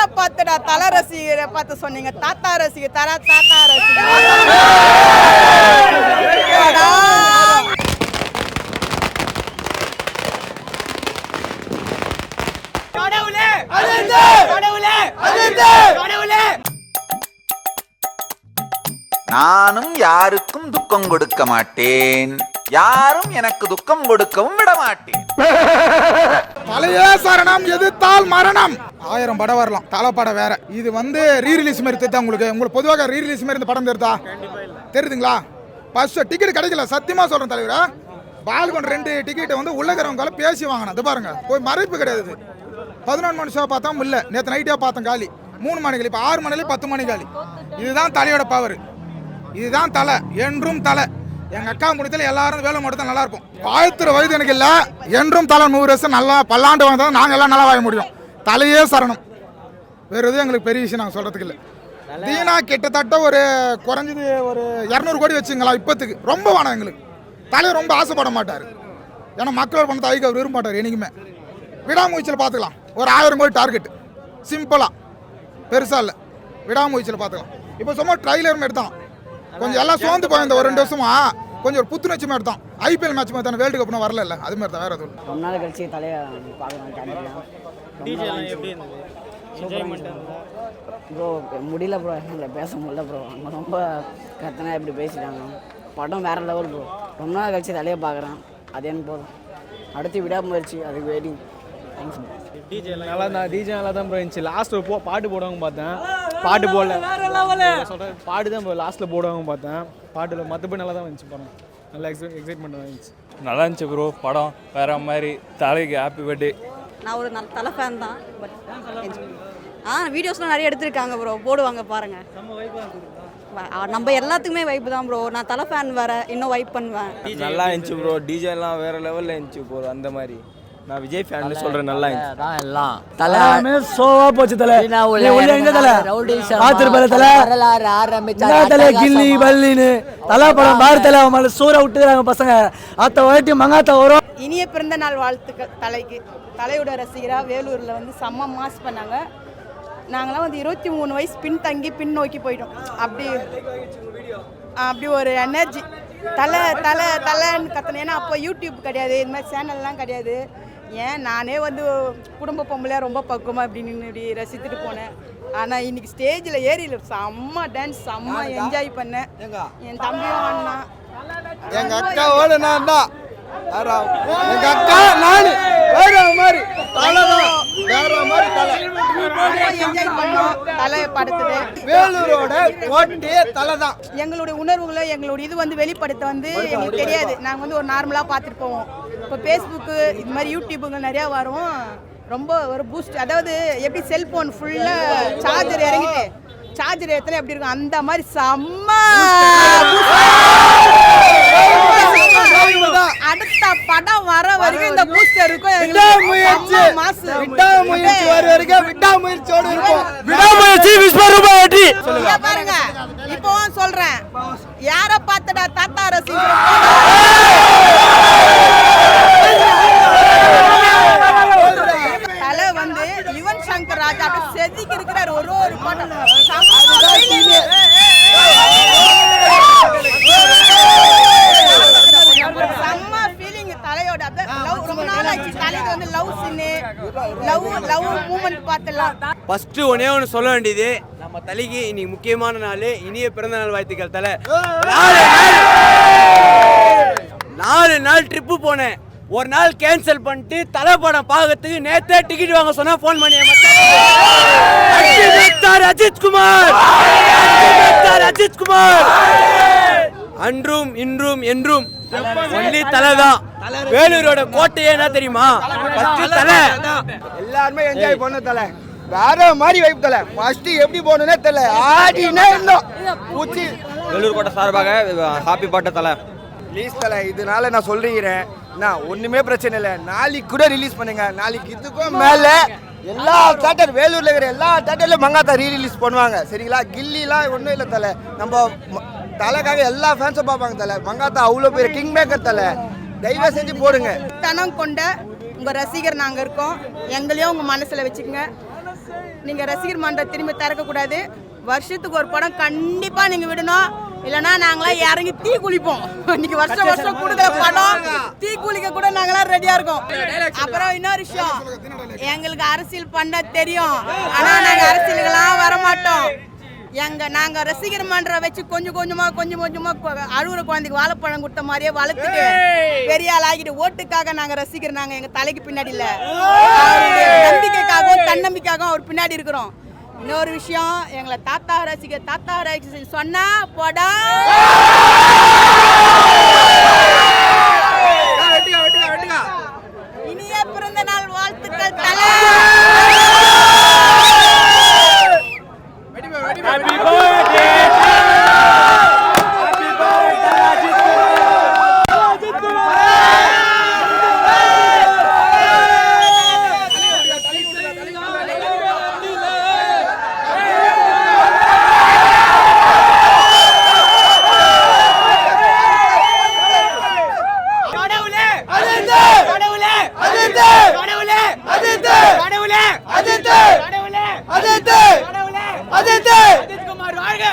யாரை பார்த்துடா தலை ரசிகரை பார்த்து சொன்னீங்க. தாத்தா ரசிகர் தரா தாத்தா ரசிகர். நானும் யாருக்கும் துக்கம் கொடுக்க மாட்டேன். யாரும் எனக்கு துக்கம் கொடுக்கவும் விடமாட்டேன். பழைய சரணம் எதிர்த்தால் மரணம். ஆயிரம் படம் வரலாம். தலை படம் வேற. இது வந்து ரீ ரிலீஸ் மாதிரி தெரியுதா உங்களுக்கு? உங்களுக்கு பொதுவாக ரீ ரிலீஸ் மாதிரி இந்த படம் தெரியுதா தெரியுதுங்களா ஃபர்ஸ்ட் டிக்கெட் கிடைக்கல. சத்தியமா சொல்றேன் தலைவரா. பால்கொண்ட ரெண்டு டிக்கெட்டை வந்து உள்ளகிறவங்க பேசி வாங்கணும் அது பாருங்க. போய் மறைப்பு கிடையாது பதினொன்று மணி ஷோ பார்த்தா இல்ல. நேற்று நைட்டே பார்த்தோம் காலி. மூணு மணிக்கு இப்போ ஆறு மணிலே பத்து மணி காலி. இதுதான் தலையோட பவர் இதுதான் தலை. என்றும் தலை. எங்க அக்கா முடித்தல எல்லாரும் வேலை மட்டும் தான் நல்லா இருக்கும் வாழ்த்துற வயது எனக்கு இல்ல. என்றும் தலை நூறு வருஷம் நல்லா பல்லாண்டு வாழ்ந்தா நாங்க எல்லாம் நல்லா வாழ முடியும். தலையே சரணம். வேற எதுவும் எங்களுக்கு பெரிய விஷயம் நாங்கள் சொல்றதுக்கு இல்லை. தீனா கிட்டத்தட்ட ஒரு குறைஞ்சது ஒரு இரநூறு கோடி வச்சுங்களா இப்போத்துக்கு. ரொம்ப வேணாம் எங்களுக்கு. தலைவர் ரொம்ப ஆசைப்பட மாட்டார். ஏன்னா மக்களோட பணத்தை அதிக அவர் விரும்ப மாட்டார் விடாமுயற்சியில் பார்த்துக்கலாம் ஒரு ஆயிரம் கோடி டார்கெட் சிம்பிளாக பெருசாக இல்லை. விடாமுயற்சியில் பார்த்துக்கலாம் இப்போ சும்மா ட்ரைலர் மாதிரி தான். கொஞ்சம் எல்லாம் சோர்ந்து போயிருந்த ஒரு ரெண்டு வருஷமா கொஞ்சம் ஒரு புத்துணர்ச்சி மாதிரி தான். ஐபிஎல் மேட்ச் மாதிரி தானே வேர்ல்டு கப்னு வரல இல்லை. அது மாதிரி தான் வேற எதுவும். ரொம்ப நாள் கழிச்சு தலையை ப்ரோ முடியல ப்ரோ இல்லை பேச முடியல ப்ரோ அவங்க ரொம்ப கத்தனா இப்படி பேசிட்டாங்க. படம் வேற லெவல் ப்ரோ ரொம்ப நாள் கழிச்சு தலையை பார்க்குறேன். அது என்ன போதும்? அடுத்து விடாமுயற்சி அதுக்கு வெயிட்டிங் தேங்க்ஸ் நல்லா தான் டிஜே நல்லா தான் ப்ரோ இருந்துச்சு. லாஸ்ட் போ பாட்டு போடுவாங்க பார்த்தேன். பாட்டு போடல. சொல்கிறேன் பாட்டு தான் லாஸ்ட்டில் போடுவாங்க பார்த்தேன். பாட்டுல மற்றபடி நல்லா தான் வந்துச்சு படம். நல்லா எக்ஸைட் எக்ஸைட்மெண்ட் இருந்துச்சு. நல்லா இருந்துச்சு ப்ரோ படம் வேற மாதிரி. தலைக்கு ஹாப்பி பர்த்டே நான் ஒரு நல்ல தலை ஃபேன் தான் பட் ஆ வீடியோஸ்லாம் நிறைய எடுத்திருக்காங்க ப்ரோ போடுவாங்க பாருங்க. வ- ஆ, நம்ம எல்லாத்துக்குமே வைப்பு தான் ப்ரோ நான் தலை ஃபேன் வேற இன்னும் வைப் பண்ணுவேன். நல்லா இருந்துச்சு ப்ரோ டிஜேலாம் வேற லெவல்ல இருந்துச்சு ப்ரோ அந்த மாதிரி. நான் விஜய் ஃபேன் சொல்றேன் நல்லா இருந்துச்சு. தான் எல்லாம். தலை சோவா போச்சு தலை. எங்க தலை? பார்த்துருப்பாரு தலை? வரலாறு ஆரம்பிச்சா தலை கில்லி பல்லின்னு. தலா படம் பாரு தலை. அவன் மேலே சூற விட்டுறாங்க பசங்க. அத்த வாட்டி மங்காத்த வரும் இனிய பிறந்த நாள் வாழ்த்துக்கள் தலைக்கு. தலையோட ரசிகராக வேலூரில் வந்து செம்ம மாஸ் பண்ணாங்க. நாங்களாம் வந்து இருபத்தி மூணு வயசு பின் தங்கி பின் நோக்கி போயிட்டோம். அப்படி அப்படி ஒரு எனர்ஜி தலை தலை தலைன்னு கத்தணும் ஏன்னா அப்போ யூடியூப் கிடையாது. இது மாதிரி சேனல்லாம் கிடையாது. ஏன்? நானே வந்து குடும்ப பொம்பளையாக ரொம்ப பக்குவமாக இப்படி நின்று இப்படி ரசித்துட்டு போனேன். ஆனால் இன்னைக்கு ஸ்டேஜில் ஏறி செம்ம டான்ஸ் செம்ம என்ஜாய் பண்ணேன். என் தம்பியும் அண்ணா. எங்க அக்காவோட நான் தான். எங்க அக்கா நானு. வேற மாதிரி. தலை தான். வேற மாதிரி தலை. படத்துல வேலூரோட தலை தான். எங்களுடைய உணர்வுகளை எங்களுடைய இது வந்து வெளிப்படுத்த வந்து எங்களுக்கு தெரியாது. நாங்கள் வந்து ஒரு நார்மலாக பார்த்துட்டு போவோம். இப்போ ஃபேஸ்புக்கு இது மாதிரி யூடியூப்புங்க நிறையா வரும். ரொம்ப ஒரு பூஸ்ட் அதாவது எப்படி செல்போன் ஃபுல்லாக சார்ஜர் இறங்கிட்டு சார்ஜர் எத்தனை எப்படி இருக்கும்? அந்த மாதிரி செம்ம அடுத்த படம் வர வரைக்கும் இந்த பூஸ்டர் இருக்கும். மாசு. விடாமுயற்சி வர வரைக்கும் விடாமுயற்சியோட இருப்போம். விடாமுயற்சி விஸ்வரூபா வெற்றி. பாருங்க. இப்போ சொல்றேன். யார பார்த்துடா தாத்தா ரசிகர் இருக்கிறார் ஒரு ஒரு பாட்டம் செம்ம ஃபீலிங் தலையோட அப்படியே love ரொம்ப நாள் ஆச்சு தலைக்கு வந்து லவ் சின்னு லவ் லவ் மூமெண்ட் பார்த்தலாம் ஃபர்ஸ்ட் ஒன்னே ஒன்று சொல்ல வேண்டியது நம்ம தலைக்கு இன்னைக்கு முக்கியமான நாள் இனிய பிறந்த நாள் வாழ்த்துக்கள் தலை நாலு நாள் ட்ரிப்பு போனேன் ஒரு நாள் கேன்சல் பண்ணிட்டு தலை படம் பார்க்கறதுக்கு நேத்தே டிக்கெட் வாங்க சொன்னா ஃபோன் பண்ணி அஜித் அஜித் குமார். அஜித் அஜித் குமார். அன்றும் இன்றும் என்றும் ஒன்லி தலை தான் வேலூரோட கோட்டையே என்ன தெரியுமா? தலை. எல்லாருமே என்ஜாய் பண்ண தலை. வேற மாதிரி வைப்பு தலை. ஃபர்ஸ்ட் எப்படி போகணும்னே தெரியல. ஆடினே இருந்தோம். பூச்சி. வேலூர் கோட்டை சார்பாக ஹாப்பி பாட்ட தலை. ப்ளீஸ் தலை இதனால நான் சொல்லிக்கிறேன் நான் ஒண்ணுமே பிரச்சனை இல்லை. நாளைக்கு கூட ரிலீஸ் பண்ணுங்க. நாளைக்கு இதுக்கும் மேல எல்லா தேட்டர் வேலூர்ல இருக்கிற எல்லா தேட்டர்லயும் மங்காத்தா ரீ ரிலீஸ் பண்ணுவாங்க. சரிங்களா? கில்லிலாம் ஒன்றும் இல்லை தலை. நம்ம தலைக்காக எல்லா ஃபேன்ஸும் பார்ப்பாங்க தலை. மங்காத்தா அவ்வளோ பெரிய கிங் மேக்கர் தலை. தயவு செஞ்சு போடுங்க. தனம் கொண்ட உங்க ரசிகர் நாங்க இருக்கோம். எங்களையும் உங்க மனசுல வச்சுக்கோங்க. நீங்கள் ரசிகர் மன்றம் திரும்பி திறக்கக்கூடாது வருஷத்துக்கு ஒரு படம் கண்டிப்பாக நீங்கள் விடணும். இல்லைன்னா நாங்களாம் இறங்கி தீ குளிப்போம். இன்னைக்கு வருஷம் வருஷம் கொடுக்குற படம் தீ நாங்களாம் ரெடியாக இருக்கோம். அப்புறம் இன்னொரு விஷயம். எங்களுக்கு அரசியல் பண்ண தெரியும். ஆனால் நாங்கள் அரசியலுக்கெல்லாம் வர மாட்டோம் எங்க நாங்க ரசிகர் மன்றம் வச்சு கொஞ்சம் கொஞ்சமா கொஞ்சம் கொஞ்சமா அழுகுற குழந்தைக்கு வாழைப்பழம் கொடுத்த மாதிரியே வளர்த்துட்டு பெரிய ஆள் ஆகிட்டு ஓட்டுக்காக நாங்க ரசிகர் நாங்க எங்க தலைக்கு பின்னாடி இல்ல. நம்பிக்கைக்காகவும் தன்னம்பிக்கையாகவும் அவர் பின்னாடி இருக்கிறோம். இன்னொரு விஷயம் எங்களை தாத்தா ரசிகர் தாத்தா ரசிகர் சொன்னா படம் அதிர்ந்து கடவுளே! அதிர்ந்து கடவுளே! அதிர்ந்து கடவுளே! அதிர்ந்து கடவுளே! அதிர்ந்து கடவுளே! அதிர்ந்து அஜித் குமார் வாழ்க!